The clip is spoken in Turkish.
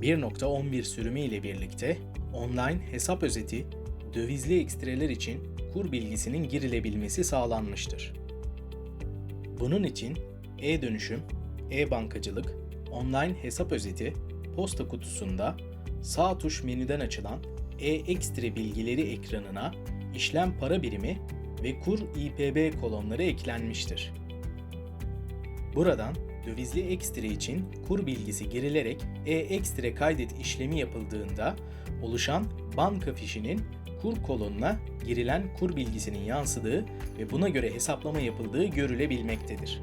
1.11 sürümü ile birlikte online hesap özeti, dövizli ekstreler için kur bilgisinin girilebilmesi sağlanmıştır. Bunun için e-dönüşüm, e-bankacılık, online hesap özeti, posta kutusunda sağ tuş menüden açılan e-ekstre bilgileri ekranına işlem para birimi ve kur İPB kolonları eklenmiştir. Buradan dövizli ekstre için kur bilgisi girilerek e-ekstre kaydet işlemi yapıldığında oluşan banka fişinin kur kolonuna girilen kur bilgisinin yansıdığı ve buna göre hesaplama yapıldığı görülebilmektedir.